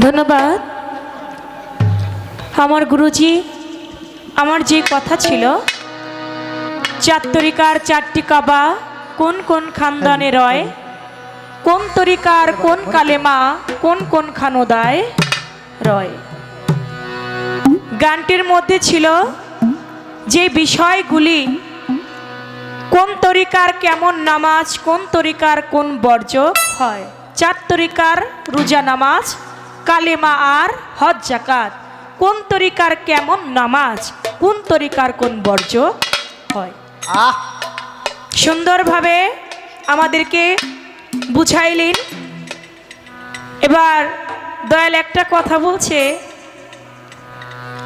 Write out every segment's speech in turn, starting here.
ধন্যবাদ। আমার গুরুজি, আমার যে কথা ছিল চার তরিকার চারটি কাবা কোন কোন খানদানে রয়, কোন তরিকার কোন কালেমা কোন কোন খানোদায় রয়। গানটির মধ্যে ছিল যে বিষয়গুলি, কোন তরিকার কেমন নামাজ, কোন তরিকার কোন বর্জ্য হয়। চার তরিকার রোজা নামাজ কালেমা আর হজ জাকাত। কোন তরিকার কেমন নামাজ কোন তরিকার কোন বর্জ্য হয়? আহ! সুন্দরভাবে আমাদেরকে বুঝাইলেন। এবার দয়াল একটা কথা বলছে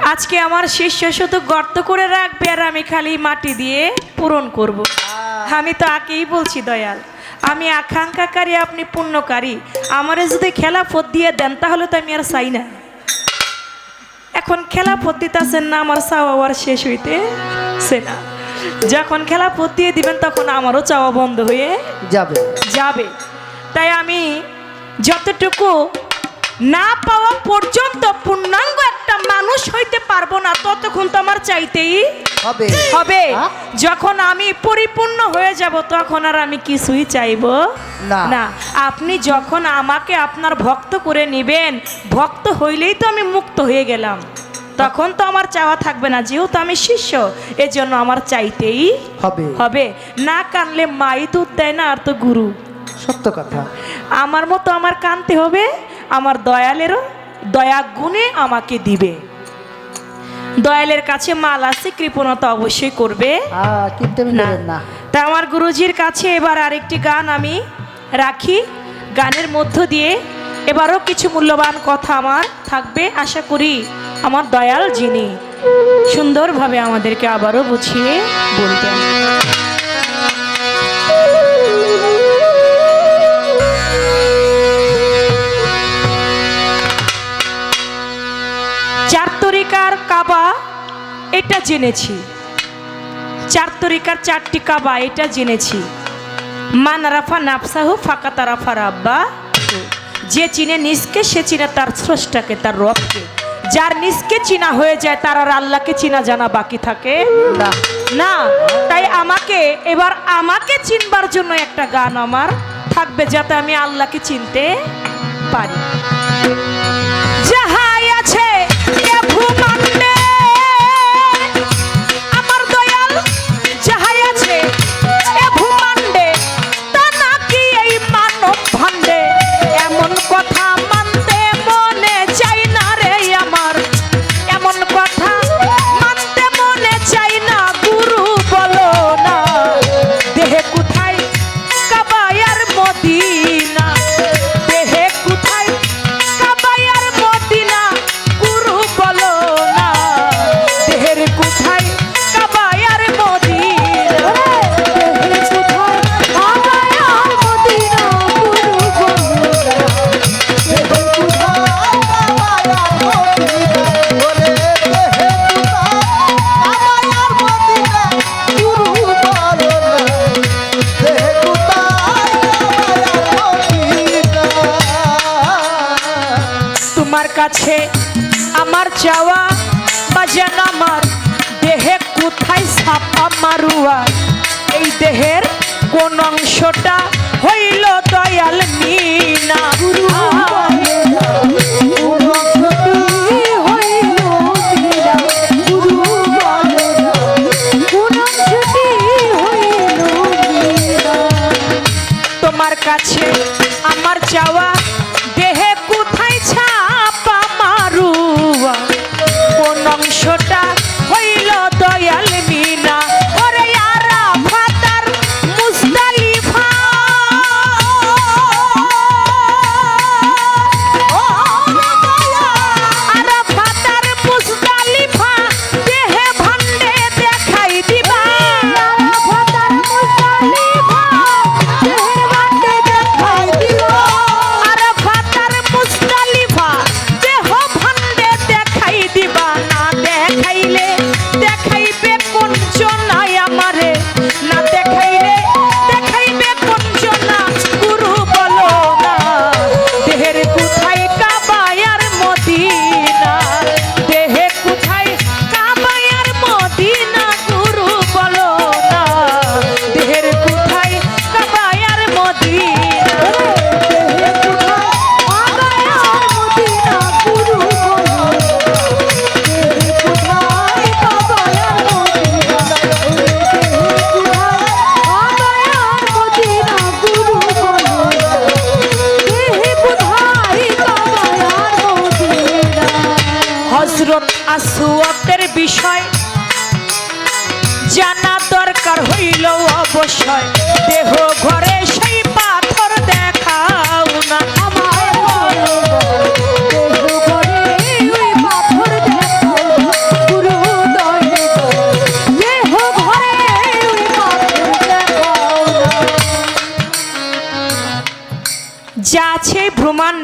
আজকে আমার শিষ্য শুধু গর্ত করে রাখবে আর আমি খালি মাটি দিয়ে পূরণ করব। আমি তো আগেই বলছি দয়াল। আমি আকাঙ্ক্ষাকারী আপনি পুণ্যকারী। আমারে যদি খেলাফত দিয়ে দেন তাহলে তো আমি আর চাই না। এখন খেলাফত দিতেছেন না আমার চাওয়া আর শেষ হইতে সে না। যখন খেলাফত দিয়ে দিবেন তখন আমারও চাওয়া বন্ধ হয়ে যাবে। যাবে। তাই আমি যতটুকু না পাওয়া পর্যন্ত পূর্ণাঙ্গ একটা মানুষ হইতে পারব না ততক্ষণ তো আমার চাইতেই হবে। হবে? যখন আমি পরিপূর্ণ হয়ে যাব তখন আর আমি কিছুই চাইব না। না। আপনি যখন আমাকে আপনার ভক্ত করে নেবেন ভক্ত হইলেই তো আমি মুক্ত হয়ে গেলাম। তখন তো আমার চাওয়া থাকবে না যেহেতু আমি শিষ্য এজন্য আমার চাইতেই হবে। হবে। না কানলে মাই দুধ দেয় না আর তো গুরু। সত্য কথা। আমার মতো আমার কানতে হবে আমার দয়ালেরও দয়া গুণে আমাকে দিবে। দয়ালের কাছে মাল আছে কৃপণতা অবশ্যই করবে। না। তা আমার গুরুজির কাছে এবার আরেকটি গান আমি রাখি। গানের মধ্য দিয়ে এবারও কিছু মূল্যবান কথা আমার থাকবে। আশা করি আমার দয়াল যিনি সুন্দরভাবে আমাদেরকে আবারও বুঝিয়ে বলতেন এটা জেনেছি। চার তরিকার চারটি কাবা, এটা জেনেছি। মান রাফা নাফসাহু ফাঁকা তারাফা রাব্বা যে চিনে নিজকে, সে চিনে তার স্রষ্টাকে, তার রবকে। যার নিজকে চিনা হয়ে যায়, তার আর আল্লাহকে চিনা জানা বাকি থাকে না। না, তাই আমাকে, এবার আমাকে চিনবার জন্য একটা গান আমার থাকবে যাতে আমি আল্লাহকে চিনতে পারি। ছাপা মারুয়া এই দেহের কোন অংশটা হইল দয়াল মিনা।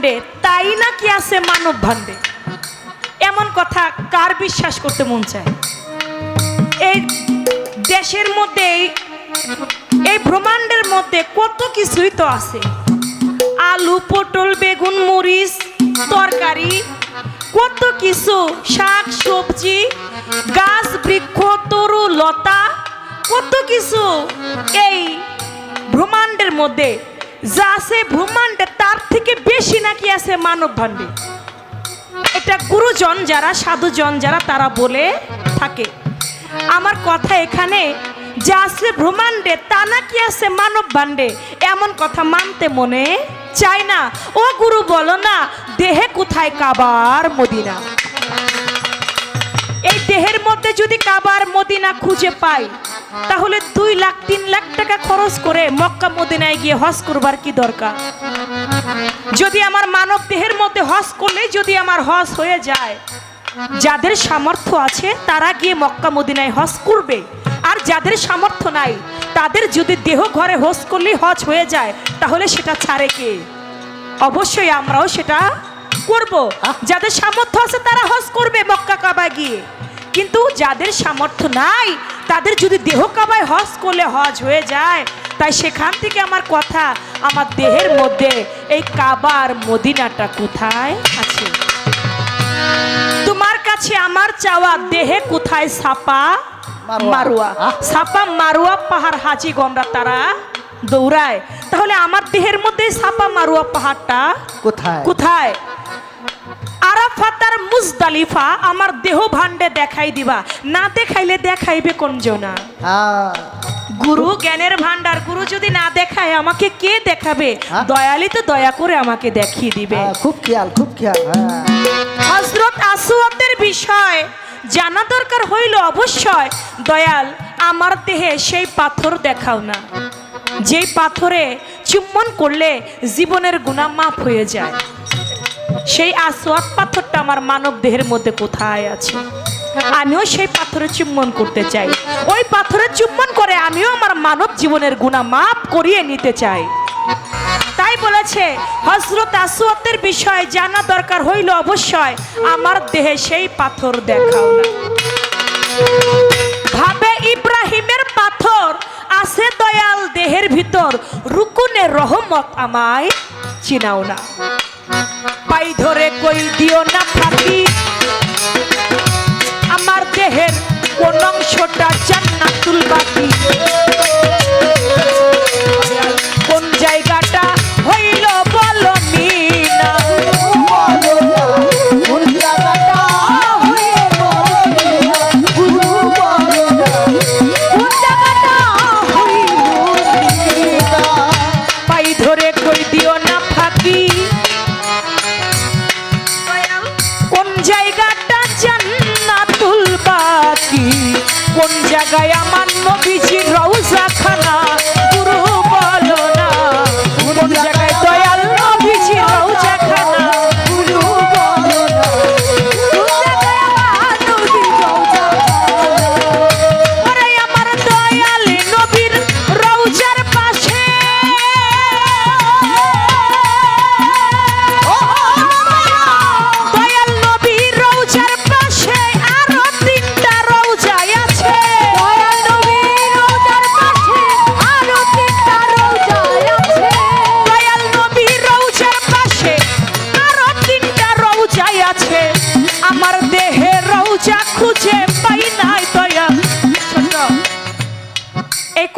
ব্রহ্মাণ্ডে তাই নাকি আছে মানব ভাণ্ডে? এমন কথা কার বিশ্বাস করতে মন চায়? এই দেশের মধ্যে, এই ব্রহ্মাণ্ডের মধ্যে কত কিছুই তো আছে। আলু, পটল, বেগুন, মরিচ, তরকারি, কত কিছু, শাক, সবজি, গাছ, বৃক্ষ, তরু, লতা, কত কিছু এই ব্রহ্মাণ্ডের মধ্যে যা আছে ব্রহ্মাণ্ডে, তার থেকে বেশি নাকি আছে মানব ভাণ্ডে এটা গুরুজন যারা, সাধুজন যারা, তারা বলে থাকে। আমার কথা এখানে, যা আছে ব্রহ্মাণ্ডে, তা নাকি আছে মানব ভাণ্ডে এমন কথা মানতে মনে চায় না। ও গুরু বলো না, দেহে কোথায় কাবার মদিনা? এই দেহের মধ্যে যদি কাবার মদিনা খুঁজে পাই তাহলে দুই লাখ তিন লাখ টাকা খরচ করে মক্কা মদিনায় গিয়ে হজ করবার কি দরকার? যদি আমার মানব দেহের মধ্যে হজ করলে যদি আমার হজ হয়ে যায় যাদের সামর্থ্য আছে তারা গিয়ে মক্কা মদিনায় হজ করবে। আর যাদের সামর্থ্য নাই তাদের যদি দেহ ঘরে হজ করলেই হজ হয়ে যায় তাহলে সেটা ছাড়ে কে? অবশ্যই আমরাও সেটা করব। যাদের সামর্থ্য আছে তারা হজ করবে মক্কা কাবা গিয়ে। কিন্তু যাদের সামর্থ্য নাই তাদের যদি দেহ কাবায় হজ করলে হজ হয়ে যায় তাই সেখান থেকে আমার কথা আমার দেহের মধ্যে এই কাবার মদিনাটা কোথায় আছে? তোমার কাছে আমার চাওয়া দেহে কোথায় সাপা? মারোয়া। মারুয়া। সাপা মারুয়া পাহাড় হাজি গমরা তারা দৌড়ায়। তাহলে আমার দেহের মধ্যে সাপা মারুয়া পাহাড়টা কোথায়? কোথায়? আরাফাতার মুজদালিফা আমার দেহ ভাণ্ডে দেখাই দিবা। না দেখাইলে দেখাইবে কোন জনা গুরু জ্ঞানের ভান্ডার গুরু যদি না দেখায় আমাকে কে দেখাবে? দয়ালি তো দয়া করে আমাকে দেখিয়ে দিবে। খুব খেয়াল খুব খেয়াল হজরত আসুয়াতের বিষয় জানা দরকার হইল অবশ্যই। দয়াল আমার দেহে সেই পাথর দেখাও না। যেই পাথরে চুম্বন করলে জীবনের গুণা মাফ হয়ে যায়। সেই আসোয়াত পাথরটা আমার মানব দেহের মধ্যে কোথায় আছে? আমিও সেই পাথরে চুম্বন করতে চাই। ওই পাথরে চুম্বন করে আমিও আমার মানব জীবনের গুণা মাফ করিয়ে নিতে চাই। তাই বলেছে হজরত আসওয়াতের বিষয়ে জানা দরকার হইল অবশ্যই, আমার দেহে সেই পাথর দেখাও না। ভাবে ইব্রাহিমের পাথর আছে দয়াল দেহের ভিতর রুকুনের রহমত আমায় চিনাও না। পাই ধরে কই দিও না ফাঁকি। আমার দেহের কোন অংশটা চান না কোন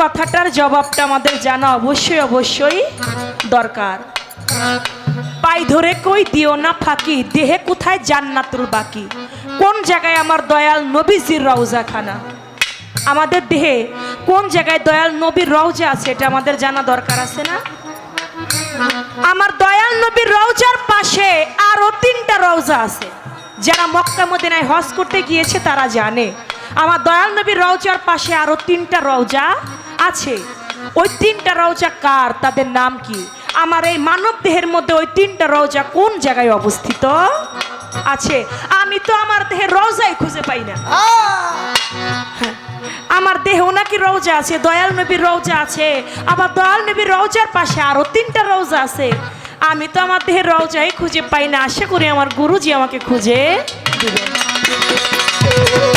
কথাটার জবাবটা আমাদের জানা অবশ্যই অবশ্যই দরকার। পাই ধরে কই দিও না ফাঁকি, দেহে কোথায় জান্নাতুল বাকি? কোন জায়গায় আমার দয়াল নবীজির রওজা খানা আমাদের দেহে কোন জায়গায় দয়াল নবীর রওজা আছে, এটা আমাদের জানা দরকার আছে না? আমার দয়াল নবীর রওজার পাশে আরও তিনটা রওজা আছে। যারা মক্কা মদিনায় হজ করতে গিয়েছে তারা জানে। আমার দয়াল নবীর রওজার পাশে আরও তিনটা রওজা আছে। ওই তিনটা রওজা কার? তাদের নাম কি? আমার এই মানব দেহের মধ্যে ওই তিনটা রওজা কোন জায়গায় অবস্থিত? আছে। আমি তো আমার দেহের রওজাই খুঁজে পাই না। আমার দেহেও নাকি রওজা আছে দয়াল নবীর রওজা আছে আবার দয়াল নবীর রওজার পাশে আরও তিনটা রওজা আছে। আমি তো আমার দেহের রওজাই খুঁজে পাই না। আশা করি আমার গুরুজি আমাকে খুঁজে দয়াল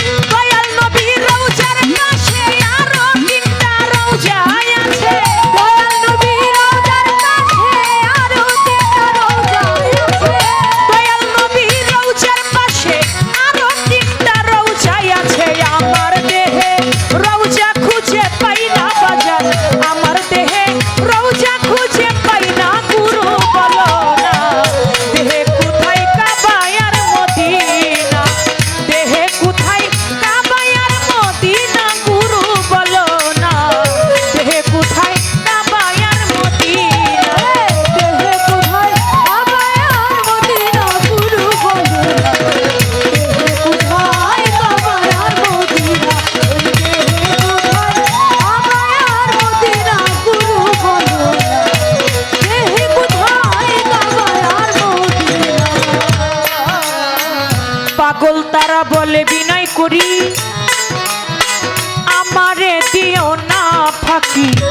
ফাঁকি